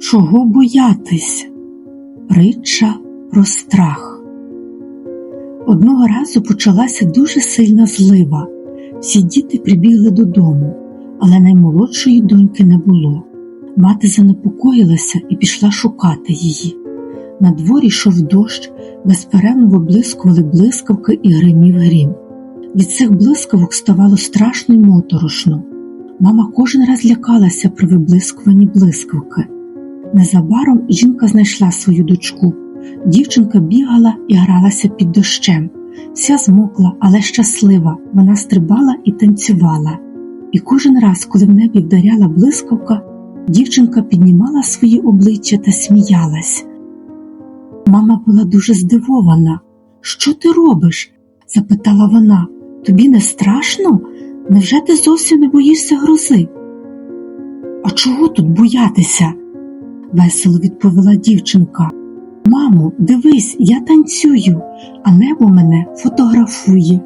Чого боятись? Притча про страх. Одного разу почалася дуже сильна злива. Всі діти прибігли додому, але наймолодшої доньки не було. Мати занепокоїлася і пішла шукати її. На дворі йшов дощ, безперервно виблискували блискавки і гримів грім. Від цих блискавок ставало страшно й моторошно. Мама кожен раз лякалася при виблискуванні блискавки. Незабаром жінка знайшла свою дочку. Дівчинка бігала і гралася під дощем. Вся змокла, але щаслива. Вона стрибала і танцювала. І кожен раз, коли в небі вдаряла блискавка, дівчинка піднімала свої обличчя та сміялась. Мама була дуже здивована. Що ти робиш? запитала вона. Тобі не страшно? Невже ти зовсім не боїшся грози? А чого тут боятися? весело відповіла дівчинка. Мамо, дивись, я танцюю, а небо мене фотографує.